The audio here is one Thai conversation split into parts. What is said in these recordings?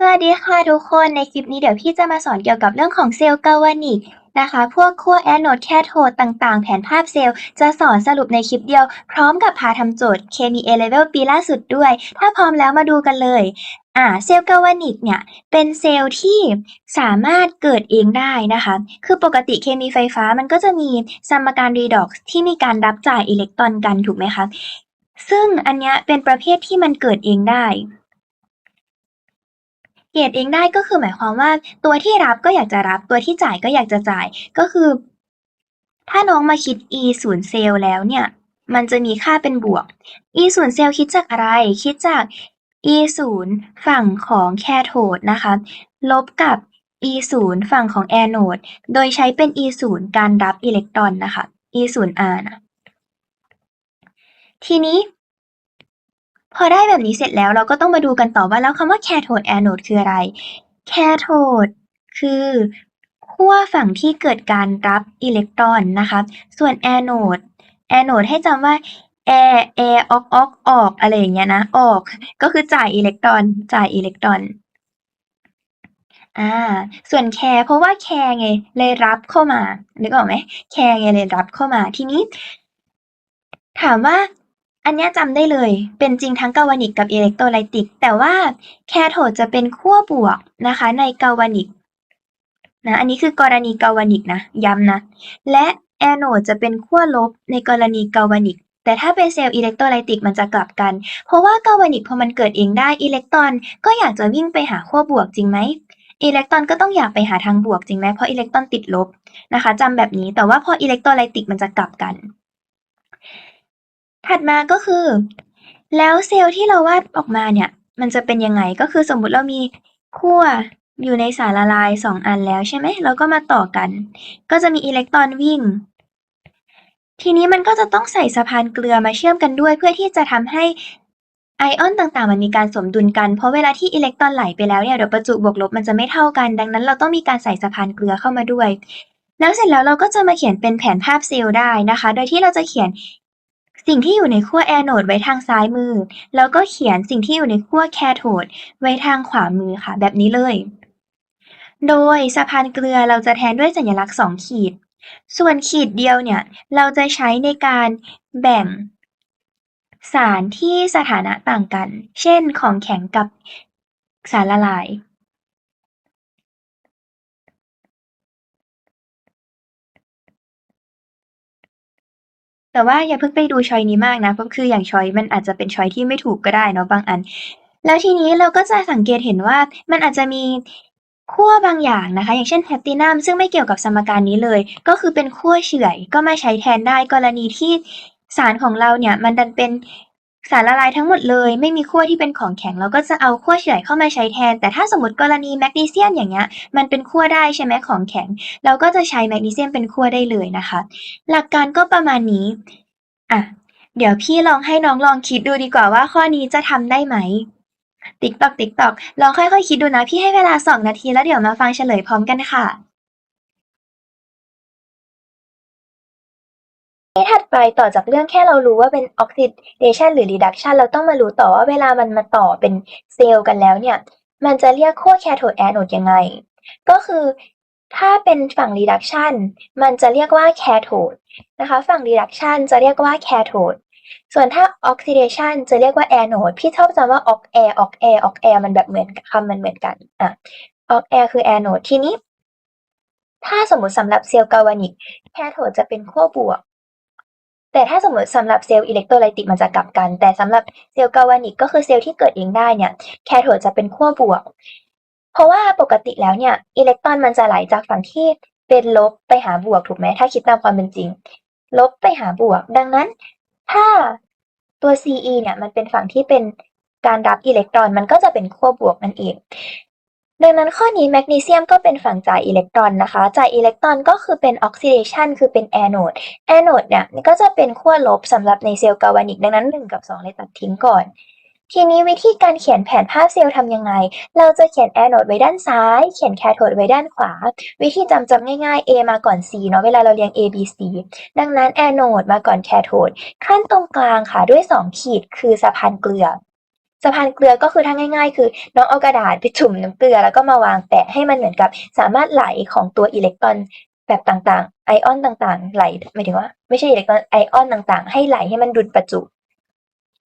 สวัสดีค่ะทุกคนในคลิปนี้เดี๋ยวพี่จะมาสอนเกี่ยวกับเรื่องของเซลล์กาวานิกนะคะ พวกขั้วแอนโนดแคโทดต่างๆ แผนภาพเซลล์ จะสอนสรุปในคลิปเดียว พร้อมกับพาทำโจทย์เคมี A level ปีล่าสุดด้วย ถ้าพร้อมแล้วมาดูกันเลยอ่าเซลล์กาวานิกเนี่ย เป็นเซลล์ที่สามารถเกิดเองได้นะคะ คือปกติเคมีไฟฟ้ามันก็จะมีสมการรีดอกซ์ที่มีการรับจ่ายอิเล็กตรอนกันถูกไหมคะซึ่งอันนี้เป็นประเภทที่มันเกิดเองได้ รดเองได้ก็คือหมายความว่า ตัวที่รับก็อยากจะรับตัวที่จ่ายก็อยากจะจ่ายก็คือ ถ้าน้องมาคิด e ศูนย์เซลแล้วเนี่ย มันจะมีค่าเป็นบวก e ศูนย์เซลคิดจากอะไร คิดจาก e ศูนย์ฝั่งของแคโทดนะคะ ลบกับ e ศูนย์ฝั่งของแอนโนดโดยใช้เป็น e ศูนย์การรับอิเล็กตรอนนะคะ e ศูนย์ r นะทีนี้ พอได้แบบนี้เสร็จแล้วเราก็ต้องมาดูกันต่อว่าแล้วคำว่าแคโทดแอนโนดคืออะไรแคโทดคือขั้วฝั่งที่เกิดการรับอิเล็กตรอนนะคะ ส่วนแอนโนดแอนโนดให้จำว่าแอร์แอร์ออกออกออกอะไรอย่างเงี้ยนะ ออก ก็คือจ่ายอิเล็กตรอน จ่ายอิเล็กตรอน อ่า ส่วนแคร์เพราะว่าแคร์ไง เลยรับเข้ามา นึกออกไหม แคร์ไงเลยรับเข้ามา ทีนี้ ถามว่า อันนี้จำได้เลย เป็นจริงทั้งกาวานิกกับอิเล็กโทรไลติก แต่ว่าแคโทดจะเป็นขั้วบวกนะคะ ในกาวานิกนะ อันนี้คือกรณีกาวานิกนะ ย้ำนะ และแอนโนดจะเป็นขั้วลบในกรณีกาวานิก แต่ถ้าเป็นเซลล์อิเล็กโทรไลติกมันจะกลับกัน เพราะว่ากาวานิกพอมันเกิดเองได้อิเล็กตรอน ก็อยากจะวิ่งไปหาขั้วบวกจริงไหมอิเล็กตรอนก็ต้องอยากไปหาทางบวกจริงไหมเพราะอิเล็กตรอนติดลบนะคะจำแบบนี้ แต่ว่าพออิเล็กโทรไลติกมันจะกลับกัน ถัดมาก็คือ แล้วเซลล์ที่เราวาดออกมาเนี่ย มันจะเป็นยังไงก็คือสมมุติเรามีขั้วอยู่ในสารละลายสองอันแล้วใช่ไหมเราก็มาต่อกัน ก็จะมีอิเล็กตรอนวิ่ง ทีนี้มันก็จะต้องใส่สะพานเกลือมาเชื่อมกันด้วย เพื่อที่จะทำให้ไอออนต่างๆ มันมีการสมดุลกัน เพราะเวลาที่อิเล็กตรอนไหลไปแล้วเนี่ยเดี๋ยวประจุบวกลบมันจะไม่เท่ากัน ดังนั้นเราต้องมีการใส่สะพานเกลือเข้ามาด้วย แล้วเสร็จแล้วเราก็จะมาเขียนเป็นแผนภาพเซลล์ได้นะคะ โดยที่เราจะเขียน สิ่งที่อยู่ในขั้วแอนโนดไว้ทางซ้ายมือ แล้วก็เขียนสิ่งที่อยู่ในขั้วแคโทดไว้ทางขวามือค่ะ แบบนี้เลย โดยสะพานเกลือเราจะแทนด้วยสัญลักษณ์สองขีด ส่วนขีดเดียวเนี่ย เราจะใช้ในการแบ่งสารที่สถานะต่างกัน เช่นของแข็งกับสารละลาย แต่ว่าอย่าเพิ่งไปดูชอยนี้มากนะ เพราะคืออย่างชอยมันอาจจะเป็นชอยที่ไม่ถูกก็ได้เนาะบางอัน แล้วทีนี้เราก็จะสังเกตเห็นว่ามันอาจจะมีขั้วบางอย่างนะคะ อย่างเช่นแพลตตินัมซึ่งไม่เกี่ยวกับสมการนี้เลย ก็คือเป็นขั้วเฉื่อยก็มาใช้แทนได้กรณีที่สารของเราเนี่ยมันดันเป็น สารละลายทั้งหมดเลยไม่มีขั้วที่เป็นของแข็งเราก็จะเอาขั้วเฉื่อยเข้ามาใช้แทน แต่ถ้าสมมติกรณีแมกนีเซียมอย่างเงี้ยมันเป็นขั้วได้ใช่ไหมของแข็ง เราก็จะใช้แมกนีเซียมเป็นขั้วได้เลยนะคะ หลักการก็ประมาณนี้อะเดี๋ยวพี่ลองให้น้องลองคิดดูดีกว่าว่าข้อนี้จะทำได้ไหมติ๊กตอกติ๊กตอกลองค่อยๆคิดดูนะพี่ให้เวลาสองนาทีแล้วเดี๋ยวมาฟังเฉลยพร้อมกันค่ะ ถัดไปต่อจากเรื่องแค่เรารู้ว่าเป็น oxidation หรือ reduction เราต้องมารู้ต่อว่าเวลามันมาต่อเป็นเซลล์กันแล้วเนี่ย มันจะเรียกขั้วแคโทดแอนโอดยังไง ก็คือถ้าเป็นฝั่ง reduction มันจะเรียกว่าแคโทดนะคะ ฝั่ง reduction จะเรียกว่าแคโทดส่วนถ้า oxidation จะเรียกว่า anode พี่ชอบจำว่า ox air ox air ox air มันแบบเหมือนคำมันเหมือนกันอะ ox air คือ anode ทีนี้ ถ้าสมมติสำหรับเซลล์กาวานิกแคโทดจะเป็นขั้วบวก แต่ถ้าสมมติสำหรับเซลล์อิเล็กโทรไลติกมันจะกลับกัน แต่สำหรับเซลล์กาวานิกก็คือเซลล์ที่เกิดเองได้เนี่ยแคโทดจะเป็นขั้วบวก เพราะว่าปกติแล้วเนี่ยอิเล็กตรอนมันจะไหลจากฝั่งที่เป็นลบไปหาบวกถูกไหมถ้าคิดตามความเป็นจริง ลบไปหาบวก ดังนั้น ถ้าตัว Ce เนี่ยมันเป็นฝั่งที่เป็นการรับอิเล็กตรอนมันก็จะเป็นขั้วบวกนั่นเอง ดังนั้นข้อนี้แมกนีเซียมก็เป็นฝั่งจ่ายอิเล็กตรอนนะคะจ่ายอิเล็กตรอนก็คือเป็นออกซิเดชันคือเป็นแอนโอดแอนโอดเนี่ยก็จะเป็นขั้วลบสำหรับในเซลล์กาวานิกดังนั้น 1 กับ 2 เลยตัดทิ้งก่อน ทีนี้วิธีการเขียนแผนภาพเซลล์ทำยังไง เราจะเขียนแอนโอดไว้ด้านซ้าย เขียนแคโทดไว้ด้านขวา วิธีจำจำง่ายๆ A มาก่อน C เนาะเวลาเราเรียง A B C ดังนั้นแอนโอดมาก่อนแคโทดขั้นตรงกลางค่ะด้วย 2 ขีดคือสะพานเกลือ สะพานเกลือก็คือถ้าง่าย ๆ คือน้องเอากระดาษไปจุ่มน้ำเกลือ แล้วก็มาวางแปะให้มันเหมือนกับสามารถไหลของตัวอิเล็กตรอนแบบต่างๆ ไอออนต่างๆ ไหลหมายถึงว่า ไม่ใช่อิเล็กตรอนไอออนต่างๆ ให้ไหลให้มันดุลประจุ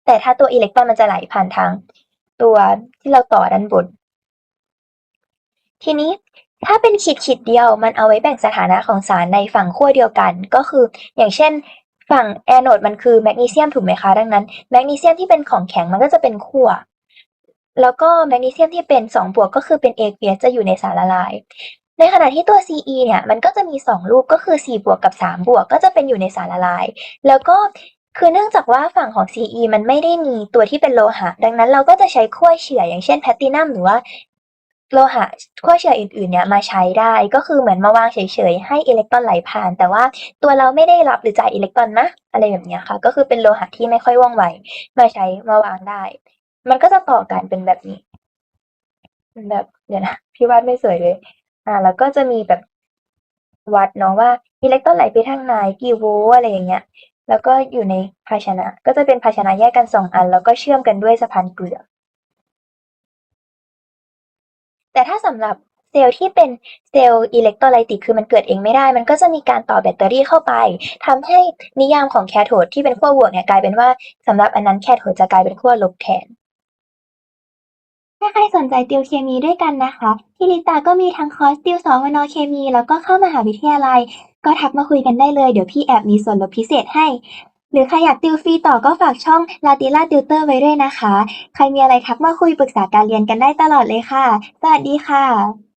แต่ถ้าตัวอิเล็กตรอนมันจะไหลผ่านทาง ตัวที่เราต่อด้านบน ทีนี้ถ้าเป็นขีดขีดๆเดียวมันเอาไว้แบ่งสถานะของสารในฝั่งขั้วเดียวกัน ก็คืออย่างเช่น ฝั่งแอนโอดมันคือแมกนีเซียมถูกไหมคะ ดังนั้นแมกนีเซียมที่เป็นของแข็งมันก็จะเป็นขั้วแล้วก็แมกนีเซียมที่เป็น2บวกก็คือเป็น aqueous จะอยู่ในสารละลาย ในขณะที่ตัว Ce เนี่ยมันก็จะมี 2 รูปก็คือ 4 บวกกับ 3 บวกก็จะเป็นอยู่ในสารละลาย แล้วก็คือเนื่องจากว่าฝั่งของ Ce มันไม่ได้มีตัวที่เป็นโลหะ ดังนั้นเราก็จะใช้ขั้วเฉื่อยอย่างเช่นแพลตตินัมหรือว่า โลหะขั้วเฉื่อยอื่นๆเนี่ยมาใช้ได้ก็คือเหมือนมาวางเฉยๆให้อิเล็กตรอนไหลผ่าน แต่ว่าตัวเราไม่ได้รับหรือจ่ายอิเล็กตรอนนะอะไรแบบนี้ค่ะ ก็คือเป็นโลหะที่ไม่ค่อยว่องไวมาใช้มาวางได้ มันก็จะต่อกันเป็นแบบนี้แบบเดี๋ยวนะพี่วาดไม่สวยเลย อ่า แล้วก็จะมีแบบวัดเนาะว่าอิเล็กตรอนไหลไปทางไหนกี่โวลต์อะไรอย่างเงี้ย แล้วก็อยู่ในภาชนะ ก็จะเป็นภาชนะแยกกันสองอัน แล้วก็เชื่อมกันด้วยสะพานเกลือ แต่ถ้าสำหรับเซลล์ที่เป็นเซลล์อิเล็กโทรไลติกคือมันเกิดเองไม่ได้ มันก็จะมีการต่อแบตเตอรี่เข้าไปทำให้นิยามของแคโทดที่เป็นขั้วบวกเนี่ยกลายเป็นว่าสำหรับอันนั้นแคโทดจะกลายเป็นขั้วลบแทน ถ้าใครสนใจติวเคมีด้วยกันนะคะ ที่ลิตาก็มีทั้งคอร์สติวสองวนอเคมี แล้วก็เข้ามหาวิทยาลัย ก็ทักมาคุยกันได้เลย เดี๋ยวพี่แอบมีส่วนลดพิเศษให้ หรือใครอยากติวฟรีต่อก็ฝากช่องลาติล่าติวเตอร์ไว้ด้วยนะคะ ใครมีอะไรทักมาคุยปรึกษาการเรียนกันได้ตลอดเลยค่ะ สวัสดีค่ะ